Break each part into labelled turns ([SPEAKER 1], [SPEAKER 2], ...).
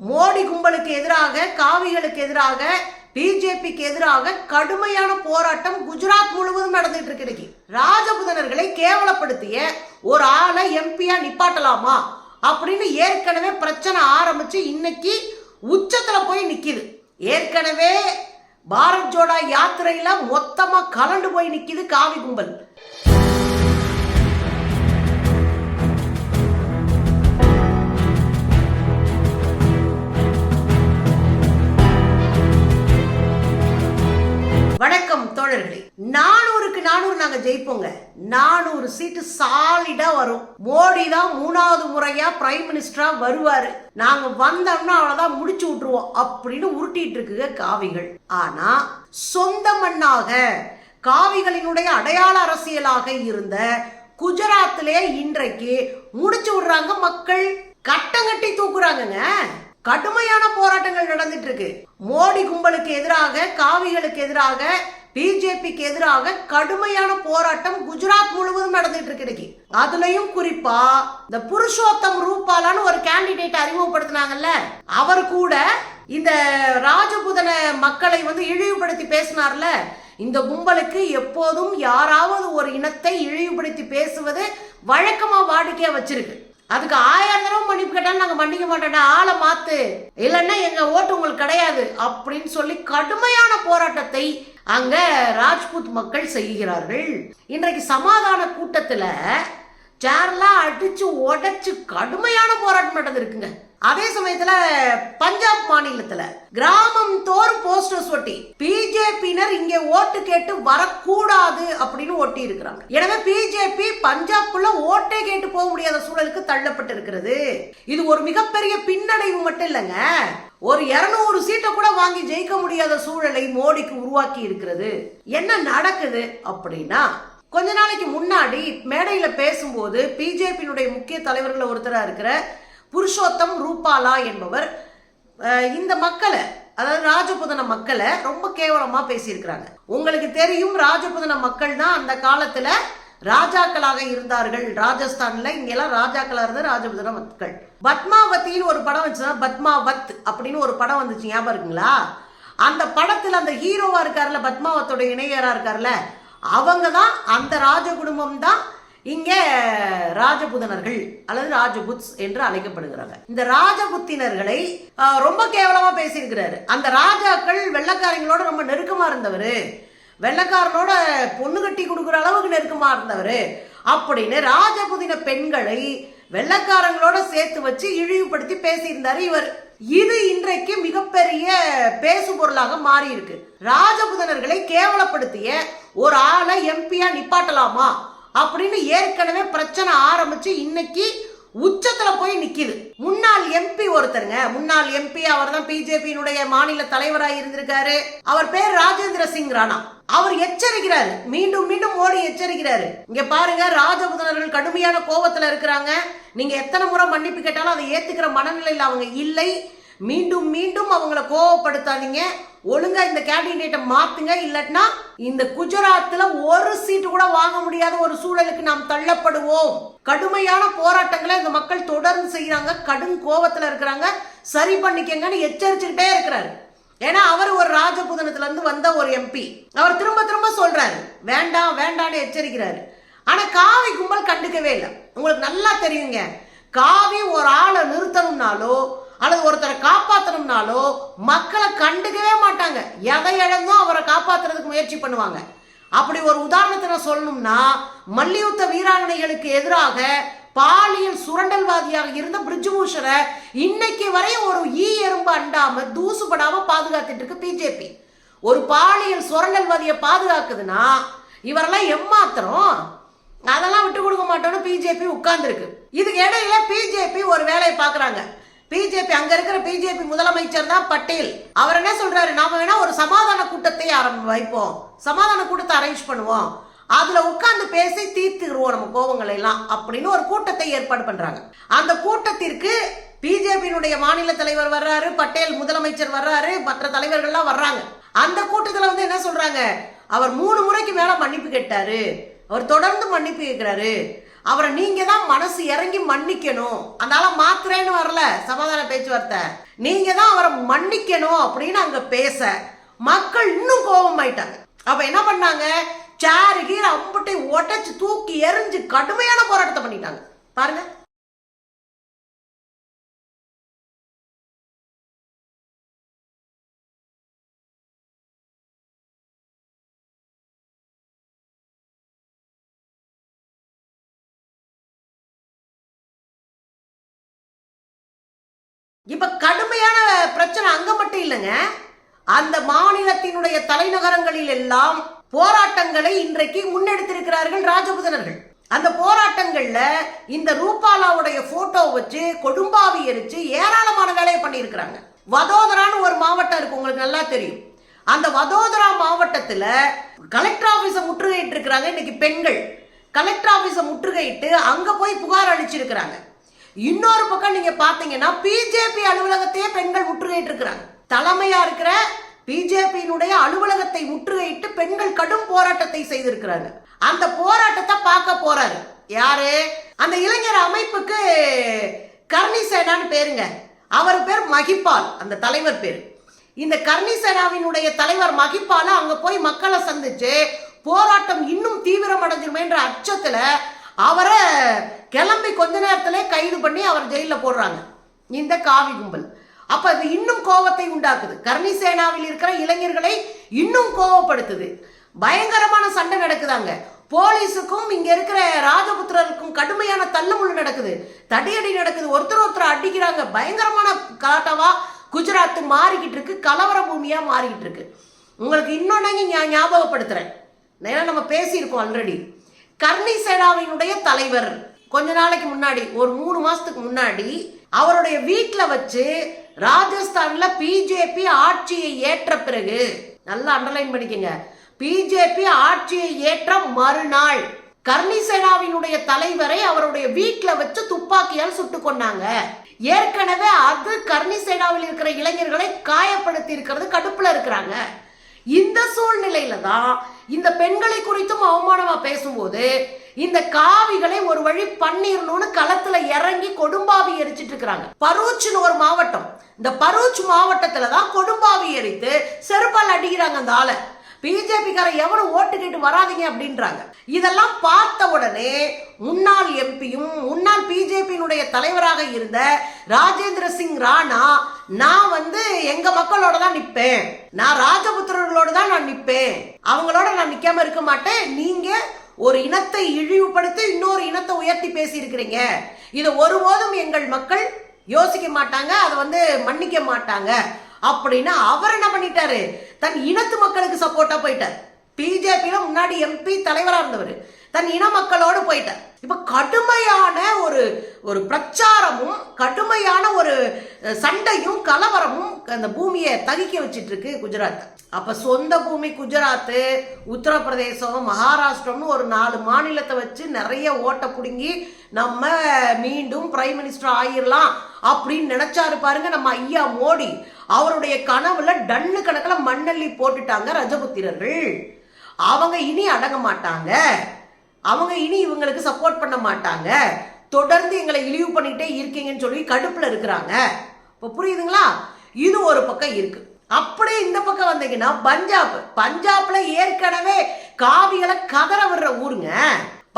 [SPEAKER 1] மோடி கும்பலுக்கு எதிராக காவிகளுக்கு எதிராக பிஜேபிக்கு எதிராக கடுமையான போராட்டம் குஜராத் முழுவதும் நடந்துட்டு இருக்கு இன்னைக்கு. ராஜபுதனர்களை கேவலப்படுத்திய ஒரு ஆளை எம்பியா நிப்பாட்டலாமா அப்படின்னு ஏற்கனவே பிரச்சனை ஆரம்பிச்சு இன்னைக்கு உச்சத்துல போய் நிக்குது. ஏற்கனவே பாரத் ஜோடா யாத்திரையில மொத்தமா கலண்டு போய் நிக்குது காவி கும்பல். வணக்கம் தோழர்களே. நானூறுக்கு நானூறு நாங்க ஜெயிப்போங்க. நானூறு சீட்டு சாலிடா வரும். மோடி தான் மூணாவது முறையா பிரைம் மினிஸ்டரா வருவாரு. நாங்க வந்தோம்னா அவ்வளவுதான் முடிச்சு விட்டுருவோம் அப்படின்னு உருட்டிட்டு இருக்குங்க காவிகள். ஆனா சொந்த மண்ணாக காவிகளினுடைய அடையாள அரசியலாக இருந்த குஜராத்திலே இன்றைக்கு முடிச்சு விடுறாங்க மக்கள். கட்டங்கட்டி தூக்குறாங்கங்க. கடுமையான போராட்டங்கள் நடந்துட்டு இருக்கு மோடி கும்பலுக்கு எதிராக காவிகளுக்கு எதிராக பிஜேபிக்கு எதிராக கடுமையான போராட்டம் குஜராத் முழுவதும் நடந்துட்டு இருக்கு இன்னைக்கு. அதுலயும் குறிப்பா இந்த புருஷோத்தம் ரூபாலான்னு ஒரு கேண்டிடேட் அறிமுகப்படுத்தினாங்கல்ல அவர் கூட இந்த ராஜபுதன மக்களை வந்து இழிவுபடுத்தி பேசினார்ல இந்த கும்பலுக்கு எப்போதும் யாராவது ஒரு இனத்தை இழிவுபடுத்தி பேசுவது வழக்கமா வாடிக்கையா வச்சிருக்கு. அதுக்கு ஆயிரம் தடவை மன்னிப்பு கேட்டாலும் நாங்க மன்னிக்க மாட்டோம்டா. ஆளை மாத்து. இல்லைன்னா எங்க ஓட்டு உங்களுக்கு கிடையாது. அப்படின்னு சொல்லி கடுமையான போராட்டத்தை அங்க ராஜ்புத் மக்கள் செய்கிறார்கள். இன்றைக்கு சமாதான கூட்டத்துல சேர்லாம் அடிச்சு உடைச்சு கடுமையான போராட்டம் நடந்திருக்குங்க. அதே சமயத்துல பஞ்சாப் மாநிலத்துல கிராமம் தோறும் போஸ்டர்ஸ் ஒட்டி பிஜேபியினர் இங்க ஓட்டு கேட்டு வரக்கூடாது அப்படின்னு ஒட்டி இருக்கிறாங்க. எனவே பிஜேபி பஞ்சாப்குள்ள ஓட்டே கேட்டு போக முடியாத சூழலுக்கு தள்ளப்பட்டு இருக்கிறது இது ஒரு மிகப்பெரிய பின்னடைவு மட்டும் இல்லைங்க. ஒரு இருநூறு சீட்டை கூட வாங்கி ஜெயிக்க முடியாத சூழலை மோடிக்கு உருவாக்கி இருக்கிறது. என்ன நடக்குது அப்படின்னா கொஞ்ச நாளைக்கு முன்னாடி மேடையில பேசும்போது பிஜேபியினுடைய முக்கிய தலைவர்கள் ஒருத்தராக இருக்கிற புருஷோத்தம் ரூபாலா என்பவர் இந்த மக்களை அதாவது ராஜபுதன மக்களை ரொம்ப கேவலமாக பேசியிருக்கிறாங்க. உங்களுக்கு தெரியும் ராஜபுதன மக்கள் தான் அந்த காலத்தில் ராஜாக்களாக இருந்தார்கள். ராஜஸ்தான்ல இங்கெல்லாம் ராஜாக்களாக இருந்த ராஜபுதன மக்கள். பத்மாவத்தின்னு ஒரு படம் வச்சுன்னா பத்மாவத் அப்படின்னு ஒரு படம் வந்துச்சு ஞாபகம் இருக்குங்களா? அந்த படத்தில் அந்த ஹீரோவாக இருக்கார்ல பத்மாவத்தோட இணையராக இருக்கார்ல அவங்க தான் அந்த ராஜ குடும்பம் தான் இங்கே ராஜபுதனர்கள் அல்லது ராஜபுத்ஸ் என்று அழைக்கப்படுகிறாங்க. இந்த ராஜபுத்தினர்களை ரொம்ப கேவலமாக பேசியிருக்கிறாரு. அந்த ராஜாக்கள் வெள்ளக்காரங்களோட ரொம்ப நெருக்கமாக இருந்தவர். வெள்ளக்காரனோட பொண்ணு கட்டி கொடுக்குற அளவுக்கு நெருக்கமாக இருந்தவர். அப்படின்னு ராஜபுதின பெண்களை வெள்ளக்காரங்களோட சேர்த்து வச்சு இழிவுபடுத்தி பேசியிருந்தார் இவர். இது இன்றைக்கு மிகப்பெரிய பேசு பொருளாக மாறி இருக்கு ராஜபுதனர்களை கேவலப்படுத்திய ஒரு ஆளை எம்பியா நிப்பாட்டலாமா? அப்படின்னு ஏற்கனவே பிரச்சனை ஆரம்பிச்சு இன்னைக்கு உச்சத்துல போய் நிக்குது. முன்னாள் எம்பி ஒருத்தருங்க. முன்னாள் எம்பி அவர் தான் பிஜேபியினுடைய மாநில தலைவராக இருந்திருக்காரு. அவர் பேர் ராஜேந்திர சிங் ராணா. அவர் எச்சரிக்கிறாரு. மீண்டும் மீண்டும் மோடி எச்சரிக்கிறாரு. இங்க பாருங்க ராஜபுதனர்கள் கடுமையான கோபத்துல இருக்கிறாங்க. நீங்க எத்தனை முறை மன்னிப்பு கேட்டாலும் அதை ஏத்துக்கிற மனநிலையில் அவங்க இல்லை. மீண்டும் மீண்டும் அவங்கள கோவப்படுத்தாதீங்க. ஒழுங்கா இந்த கேண்டிடேட்டை மாத்துங்க. இல்லாட்டினா இந்த குஜராத்தில் ஒரு சீட்டு கூட வாங்க முடியாத ஒரு சூழலுக்கு நாம் தள்ளப்படுவோம். கடுமையான போராட்டங்களை இந்த மக்கள் தொடர்ந்து செய்யறாங்க கடும் கோபத்தில் இருக்கிறாங்க. சரி பண்ணிக்கங்கன்னு எச்சரிச்சுக்கிட்டே இருக்கிறாரு. ஏன்னா அவர் ஒரு ராஜபுதனத்துல இருந்து வந்த ஒரு எம்பி அவர் திரும்ப திரும்ப சொல்றாரு வேண்டாம் வேண்டாம்னு எச்சரிக்கிறாரு. ஆனா காவி கும்பல் கண்டுக்கவே இல்லை. உங்களுக்கு நல்லா தெரியுங்க. காவி ஒரு ஆளை நிறுத்தணும்னாலோ அல்லது ஒருத்தரை காப்பாற்றணும்னாலோ மக்களை கண்டுக்கவே மாட்டாங்க. எதை இழந்தும் அவரை காப்பாத்துறதுக்கு முயற்சி பண்ணுவாங்க. அப்படி ஒரு உதாரணத்தை நான் சொல்லணும்னா மல்யுத்த வீராங்கனைகளுக்கு எதிராக பாலியல் சுரண்டல்வாதியாக இருந்த பிரிஜ்பூஷரை இன்னைக்கு வரையும் ஒரு ஈ எறும்பு அண்டாம தூசுபடாம பாதுகாத்துட்டு இருக்கு பிஜேபி ஒரு பாலியல் சுரண்டல்வாதியை பாதுகாக்குதுன்னா இவரெல்லாம் எம்மாத்திரம்? அதெல்லாம் விட்டு கொடுக்க மாட்டோம்னு பிஜேபி உட்கார்ந்துருக்கு. இதுக்கு இடையில பிஜேபி ஒரு வேலையை பார்க்குறாங்க. பிஜேபி அங்க இருக்கிற பிஜேபி முதலமைச்சர் தான் பட்டேல். அவர் என்ன சொல்றாரு? நாம வேணா ஒரு சமாதான கூட்டத்தை ஆரம்பி வைப்போம். சமாதான கூட்டத்தை அரேஞ்ச் பண்ணுவோம். அதுல உட்கார்ந்து பேசி தீர்த்துருவோம் நம்ம கோவங்களை எல்லாம் அப்படின்னு ஒரு கூட்டத்தை ஏற்பாடு பண்றாங்க. அந்த கூட்டத்திற்கு பிஜேபியினுடைய மாநில தலைவர் வர்றாரு பட்டேல் முதலமைச்சர் வர்றாரு மற்ற தலைவர்கள்லாம் வர்றாங்க. அந்த கூட்டத்துல வந்து என்ன சொல்றாங்க? அவர் மூணு முறைக்கு மேல மன்னிப்பு கேட்டாரு. அவர் தொடர்ந்து மன்னிப்பு கேட்கிறாரு அவரை நீங்க தான் மனசு இறங்கி மன்னிக்கணும். அதனால மாத்திரேன்னு வரல சமாதான பேச்சுவார்த்தை. நீங்க தான் அவரை மன்னிக்கணும் அப்படின்னு அங்க பேச. மக்கள் இன்னும் கோபமாயிட்டாங்க. அப்ப என்ன பண்ணாங்க? சேரு கீரை அம்புட்டை உடச்சு தூக்கி எரிஞ்சு கடுமையான போராட்டத்தை பண்ணிட்டாங்க. பாருங்க. இப்போ கடுமையான பிரச்சனை அங்கே மட்டும் இல்லைங்க. அந்த மாநிலத்தினுடைய தலைநகரங்களில் எல்லாம் போராட்டங்களை இன்றைக்கு முன்னெடுத்திருக்கிறார்கள் ராஜபுதனர்கள். அந்த போராட்டங்கள்ல இந்த ரூபாலாவுடைய போட்டோ வச்சு கொடும்பாவி எரிச்சு ஏராளமான வேலையை பண்ணியிருக்கிறாங்க. வதோதரான்னு ஒரு மாவட்டம் இருக்கு உங்களுக்கு நல்லா தெரியும். அந்த வதோதரா மாவட்டத்தில் கலெக்டர் ஆஃபீஸை முற்றுகையிட்டு இருக்கிறாங்க இன்னைக்கு பெண்கள். கலெக்டர் ஆஃபீஸை முற்றுகையிட்டு அங்கே போய் புகார் அளிச்சிருக்கிறாங்க. இன்னொரு பக்கம் நீங்க பாத்தீங்கன்னா பிஜேபி அலுவலகத்தையே பெண்கள் முற்றுகையிட்டு இருக்கிறாங்க தலைமையா இருக்கிற பிஜேபியினுடைய அலுவலகத்தை முற்றுகையிட்டு பெண்கள் கடும் போராட்டத்தை செய்திருக்கிறாங்க. அந்த போராட்டத்தை பார்க்க போறாரு. யாரு? அந்த இளைஞர் அமைப்புக்கு கர்ணிசேனான்னு பேருங்க. அவர் பேர் மகிபால் அந்த தலைவர் பேர். இந்த கர்ணிசேனாவினுடைய தலைவர் மகிபால அங்க போய் மக்களை சந்திச்சு போராட்டம் இன்னும் தீவிரம் அடைஞ்சிருமேன்ற அச்சத்துல அவரை கிளம்பி கொஞ்ச நேரத்திலே கைது பண்ணி அவர் ஜெயிலில் போடுறாங்க. இந்த காவி கும்பல். அப்ப அது இன்னும் கோபத்தை உண்டாக்குது. கர்ணி சேனாவில் இருக்கிற இளைஞர்களை இன்னும் கோவப்படுத்துது பயங்கரமான சண்டை நடக்குதாங்க. போலீஸுக்கும் இங்க இருக்கிற ராஜபுத்திரருக்கும் கடுமையான தள்ளுமுள்ளு நடக்குது. தடியடி நடக்குது. ஒருத்தர் ஒருத்தர் அடிக்கிறாங்க. பயங்கரமான கலாட்டாவா குஜராத் மாறிக்கிட்டு இருக்கு. கலவர பூமியா மாறிக்கிட்டு இருக்கு. உங்களுக்கு இன்னொன்னு நான் ஞாபகப்படுத்துறேன். ஏன்னா நம்ம பேசியிருக்கோம் ஆல்ரெடி கர்ணி சேனாவினுடைய தலைவர். கொஞ்ச நாளைக்கு முன்னாடி ஒரு மூணு மாசத்துக்கு முன்னாடி அவருடைய வீட்டில் வச்சு ராஜஸ்தான்ல பிஜேபி ஆட்சியை ஏற்ற பிறகு நல்லா அண்டர்லைன் பண்ணிக்கங்க. பிஜேபி ஆட்சியை ஏற்ற மறுநாள் கர்ணி சேனாவினுடைய தலைவரை அவருடைய வீட்டில் வச்சு துப்பாக்கியால் சுட்டு கொண்டாங்க ஏற்கனவே அது கர்ணி சேனாவில் இருக்கிற இளைஞர்களை காயப்படுத்தி இருக்கிறது கடுப்புல இருக்கிறாங்க. இந்த சூழ்நிலையில தான் இந்த பெண்களை குறித்தும் அவமானமா பேசும்போது இந்த காவிகளை ஒரு வழி பண்ணிடணும்னு களத்துல இறங்கி கொடும்பாவி எரிச்சிட்டு இருக்கிறாங்க. பரூச்னு ஒரு மாவட்டம். இந்த பரூச் மாவட்டத்துல தான் கொடும்பாவி எரித்து செருப்பால் அடிக்கிறாங்க அந்த ஆளை. பிஜேபிக்கார எவனும் ஓட்டு கேட்டு வராதீங்க அப்படின்றாங்க. இதெல்லாம் பார்த்த உடனே முன்னாள் எம்பியும் முன்னாள் பிஜேபியினுடைய தலைவராக இருந்த ராஜேந்திர சிங் ராணா நான் வந்து எங்க மக்களோட தான் நிப்பேன். நான் ராஜபுத்திரர்களோட தான் நான் நிப்பேன். அவங்களோட நான் நிக்காம இருக்க மாட்டேன். நீங்க ஒரு இனத்தை இழிவுபடுத்தி இன்னொரு இனத்தை உயர்த்தி பேசியிருக்கிறீங்க. இதை ஒருபோதும் எங்கள் மக்கள் யோசிக்க மாட்டாங்க அதை வந்து மன்னிக்க மாட்டாங்க. அப்படின்னு அவர் என்ன பண்ணிட்டாரு? தன் இனத்து மக்களுக்கு சப்போர்ட்டா போயிட்டார். பிஜேபியில முன்னாடி எம்பி தலைவராக இருந்தவர். தன் இன மக்களோடு போயிட்டார். இப்ப கடுமையான ஒரு ஒரு பிரச்சாரமும் கடுமையான ஒரு சண்டையும் கலவரமும் அந்த பூமியை தகிக்க வச்சிட்டு இருக்கு குஜராத். அப்ப சொந்த பூமி குஜராத்து உத்தரப்பிரதேசம் மகாராஷ்டிரம்னு ஒரு நாலு மாநிலத்தை வச்சு நிறைய ஓட்டை பிடுங்கி நம்ம மீண்டும் பிரைம் மினிஸ்டர் ஆயிரலாம் அப்படின்னு நினைச்சாரு பாருங்க நம்ம ஐயா மோடி. அவருடைய கனவுல டன்னு கணக்கில் மண்ணள்ளி போட்டுட்டாங்க ரஜபுத்திரர்கள். அவங்க இனி அடங்க மாட்டாங்க. அவங்க இனி இவங்களுக்கு சப்போர்ட் பண்ண மாட்டாங்க. தொடர்ந்து எங்களை இழிவு பண்ணிட்டே இருக்கீங்கன்னு சொல்லி கடுப்புல இருக்கிறாங்க. இப்போ புரியுதுங்களா? இது ஒரு பக்கம் இருக்கு. அப்படியே இந்த பக்கம் வந்தீங்கன்னா பஞ்சாப் பஞ்சாப்ல ஏற்கனவே காவிகளை கதற விடுற ஊருங்க.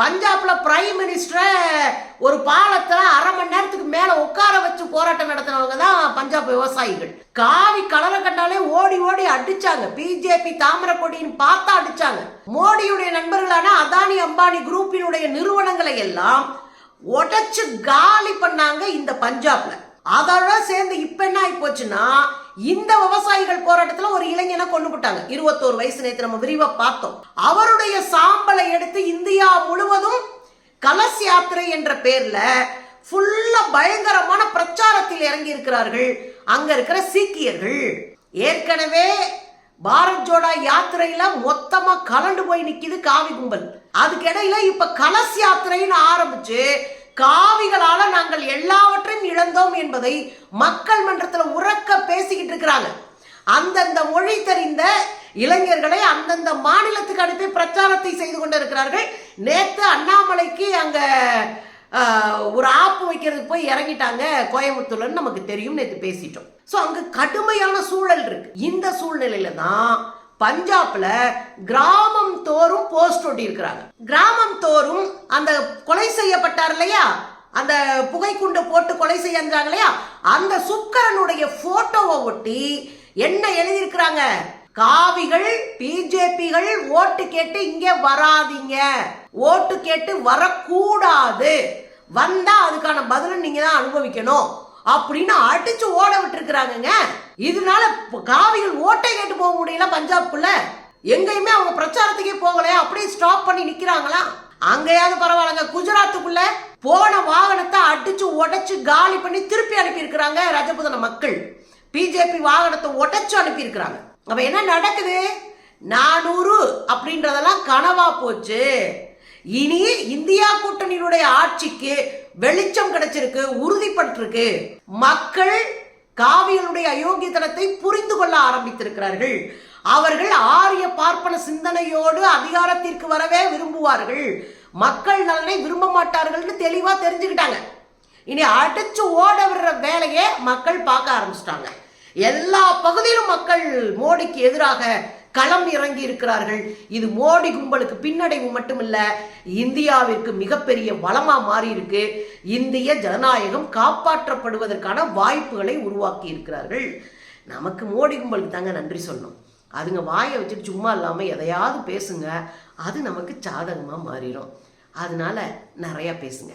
[SPEAKER 1] பஞ்சாப்ல பிரைம் மினிஸ்டரை ஒரு பாலத்துல அரை மணி நேரத்துக்கு மேல உட்கார வச்சு போராட்டம் நடத்தினவங்க தான் பஞ்சாப் விவசாயிகள். காவி கலரை கண்டாலே ஓடி ஓடி அடிச்சாங்க. பிஜேபி தாமரை கொடின்னு பார்த்தா அடிச்சாங்க. மோடியுடைய நண்பர்களான அதானி அம்பானி குரூப்பினுடைய நிறுவனங்களை எல்லாம் உடைச்சு காலி பண்ணாங்க இந்த பஞ்சாப்ல. அதோட சேர்ந்து இப்ப என்ன ஆகி போச்சுன்னா இந்த விவசாயிகள் போராட்டத்துல ஒரு இளைஞனை கொண்டு போட்டாங்க. இருபத்தோரு வயசு நேற்று நம்ம விரிவா பார்த்தோம். அவருடைய சாம்பலை எடுத்து இந்தியா முழுவதும் கலஸ் யாத்திரை என்ற பேர்ல ஃபுல்லா பயங்கரமான பிரச்சாரத்தில் இறங்கி இருக்கிறார்கள். அங்க இருக்கிற சீக்கியர்கள். ஏற்கனவே பாரத் ஜோடா யாத்திரையில மொத்தமா கலண்டு போய் நிக்குது காவி கும்பல். அதுக்கிடையில இப்ப கலஸ் யாத்திரைன்னு ஆரம்பிச்சு காவிகளால நாங்கள் எல்லாவற்றையும் இழந்தோம் என்பதை மக்கள் மன்றத்துல உறக்க பேசிக்கிட்டு இருக்கிறாங்க. அந்தந்த மொழி தெரிந்த இளைஞர்களை அந்தந்த மாநிலத்துக்கு அனுப்பி பிரச்சாரத்தை செய்து கொண்டிருக்கிறார்கள். நேற்று அண்ணாமலைக்கு அங்க ஒரு ஆப்பு வைக்கிறதுக்கு போய் இறங்கிட்டாங்க கோயம்புத்தூர்லன்னு நமக்கு தெரியும் நேற்று பேசிட்டோம். ஸோ அங்கே கடுமையான சூழல் இருக்கு. இந்த சூழ்நிலையில தான் பஞ்சாப்ல கிராமம் தோறும் போஸ்ட் ஒட்டி இருக்கிறாங்க கிராமம் தோறும் அந்த கொலை செய்யப்பட்டார் இல்லையா? அந்த புகைக்குண்டு போட்டு கொலை செய்யறாங்க இல்லையா? அந்த சுக்கரனுடைய போட்டோவை ஒட்டி என்ன எழுதியிருக்கிறாங்க? காவிகள் பிஜேபிகள் ஓட்டு கேட்டு இங்க வராதீங்க. ஓட்டு கேட்டு வரக்கூடாது. வந்தா அதுக்கான பதிலை நீங்க தான் அனுபவிக்கணும். அப்படின்னு அடிச்சு ஓட விட்டுருக்குறாங்கங்க. இதனால காவிகள் ஓட்டை கேட்டு போக முடியல பஞ்சாப்குள்ள. எங்கேயுமே அவங்க பிரச்சாரத்துக்கே போகலையா அப்படியே ஸ்டாப் பண்ணி நிக்கிறாங்களா? அங்கேயாவது பரவாயில்லங்க. குஜராத்துக்குள்ள போன வாகனத்தை அடிச்சு உடைச்சு காலி பண்ணி திருப்பி அனுப்பியிருக்கிறாங்க ரஜபுதன மக்கள். பிஜேபி வாகனத்தை உடைச்சு அனுப்பியிருக்கிறாங்க. அப்ப என்ன நடக்குது? நானூறு அப்படின்றதெல்லாம் கனவா போச்சு. இனி இந்தியா கூட்டணியினுடைய ஆட்சிக்கு வெளிச்சம் கிடைச்சிருக்கு உறுதிப்பட்டிருக்கு. மக்கள் காவியனுடைய அயோக்கியத்தனத்தை புரிந்து கொள்ள ஆரம்பித்திருக்கிறார்கள். அவர்கள் ஆரிய பார்ப்பன சிந்தனையோடு அதிகாரத்திற்கு வரவே விரும்புவார்கள். மக்கள் நலனை விரும்ப மாட்டார்கள்னு தெளிவா தெரிஞ்சுக்கிட்டாங்க. இனி அடிச்சு ஓட விடுற வேலையை மக்கள் பார்க்க ஆரம்பிச்சிட்டாங்க. எல்லா பகுதியிலும் மக்கள் மோடிக்கு எதிராக களம் இறங்கி இருக்கிறார்கள். இது மோடி கும்பலுக்கு பின்னடைவு மட்டுமில்ல இந்தியாவிற்கு மிகப்பெரிய வளமா மாறி இருக்கு இந்திய ஜனநாயகம் காப்பாற்றப்படுவதற்கான வாய்ப்புகளை உருவாக்கி இருக்கிறார்கள். நமக்கு மோடி கும்பலுக்கு தாங்க நன்றி சொல்லணும். அதுங்க வாயை வச்சுட்டு சும்மா இல்லாமல் எதையாவது பேசுங்க அது நமக்கு சாதகமாக மாறிடும் அதனால நிறையா பேசுங்க.